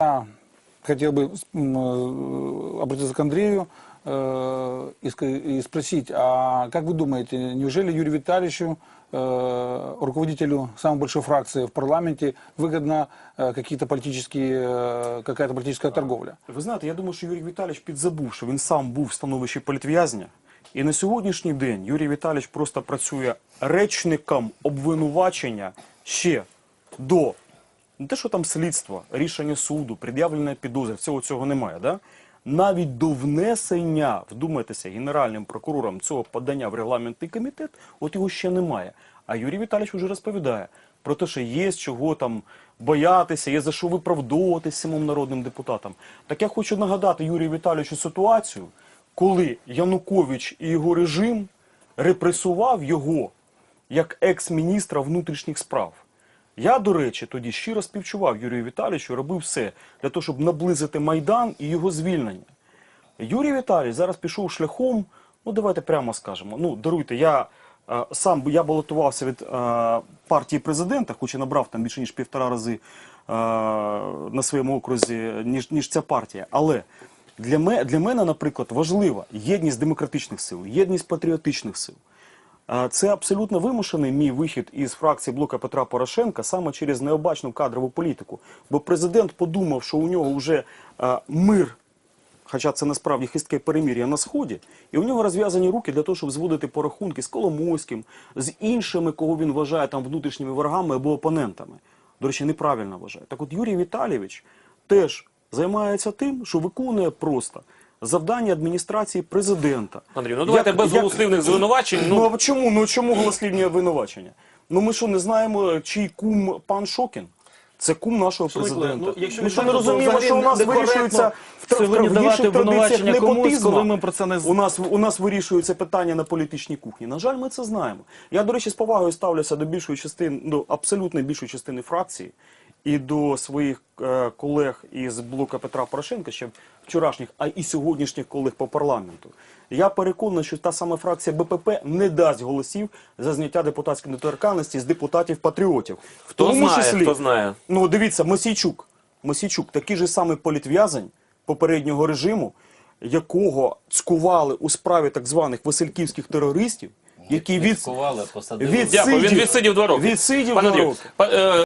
Я хотел бы м, э, обратиться к Андрею э, и ска- и спросить, а как вы думаете, неужели Юрию Витальевичу, э, руководителю самой большой фракции в парламенте, выгодно э, какие-то политические, э, какая-то политическая торговля? Ви знаєте, я думаю, що Юрій Віталійович підзабув, що він сам був в становищі політв'язня. І на сьогоднішній день Юрій Віталійович просто працює речником обвинувачення ще до не те, що там слідства, рішення суду, пред'явлення підозри, всього цього немає. Да? Навіть до внесення, вдумайтеся, генеральним прокурором цього подання в регламентний комітет, от його ще немає. А Юрій Віталійович вже розповідає про те, що є з чого там боятися, є за що виправдовуватися самим народним депутатам. Так я хочу нагадати Юрію Віталійовичу ситуацію, коли Янукович і його режим репресував його як екс-міністра внутрішніх справ. Я, до речі, тоді щиро співчував Юрію Віталійовичу, робив все для того, щоб наблизити Майдан і його звільнення. Юрій Віталійович зараз пішов шляхом, ну давайте прямо скажемо. Ну, даруйте, я е, сам я балотувався від е, партії президента, хоч і набрав там більше ніж півтора рази е, на своєму окрузі, ніж, ніж ця партія. Але для, ме, для мене, наприклад, важлива єдність демократичних сил, єдність патріотичних сил. Це абсолютно вимушений мій вихід із фракції блока Петра Порошенка саме через необачну кадрову політику. Бо президент подумав, що у нього вже мир, хоча це насправді хистке перемір'я на сході, і у нього розв'язані руки для того, щоб зводити порахунки з Коломойським, з іншими, кого він вважає там внутрішніми ворогами або опонентами. До речі, неправильно вважає. Так от Юрій Віталійович теж займається тим, що виконує просто завдання адміністрації президента. Андрій, ну давайте Як- без як- голослівних звинувачень. Ну, Ну, а чому? Ну чому голослівні обвинувачення? Ну ми що не знаємо, чий кум пан Шокін? Це кум нашого президента. ну, якщо ми що не розуміємо, що у нас вирішується в, в сьогодні давати традиціях обвинувачення комусь, коли ми про це не з- У нас, у нас вирішується питання на політичній кухні. На жаль, ми це знаємо. Я, до речі, з повагою ставлюся до більшої частини, до абсолютно більшої частини фракції і до своїх е, колег із блока Петра Порошенка, ще вчорашніх, а і сьогоднішніх колег по парламенту. Я переконаний, що та сама фракція БПП не дасть голосів за зняття депутатської недоторканності з депутатів-патріотів. В Хто тому знає, числі, хто знає. Ну, дивіться, Мосійчук. Мосійчук, такий же самий політв'язень попереднього режиму, якого цькували у справі так званих васильківських терористів, які від... Посадили. від... дякую, він відсидів два роки. Відсидів Пане два роки. е,